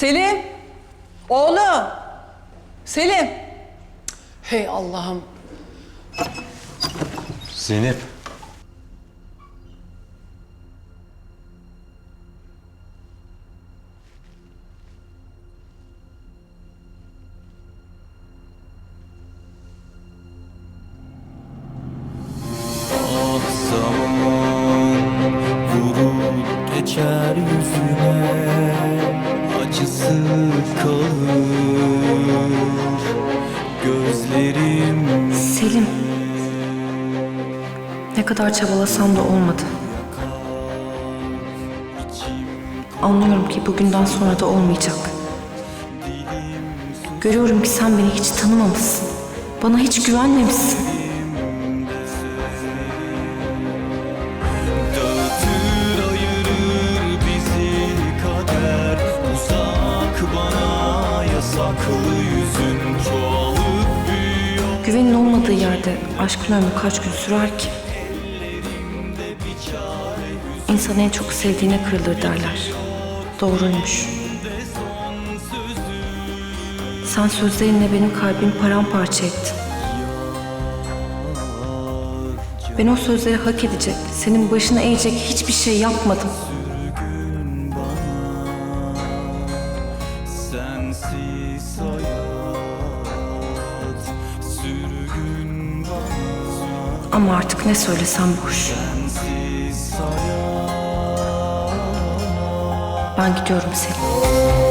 Selim. Oğlum. Selim. Hey Allah'ım. Zeynep. Selim. Ne kadar çabalasam da olmadı. Anlıyorum ki bugünden sonra da olmayacak. Görüyorum ki sen beni hiç tanımamışsın. Bana hiç güvenmemişsin. Dağıtır yüzün çoğalıp büyüyor Güvenin olmadığı yerde aşkın ömrü kaç gün sürer ki? İnsan en çok sevdiğine kırılır derler. Doğruymuş. Sen sözlerinle benim kalbimi paramparça ettin. Ben o sözleri hak edecek, senin başına eğecek hiçbir şey yapmadım. Sensiz hayat Ama artık ne söylesem boş. Ben gidiyorum Selim.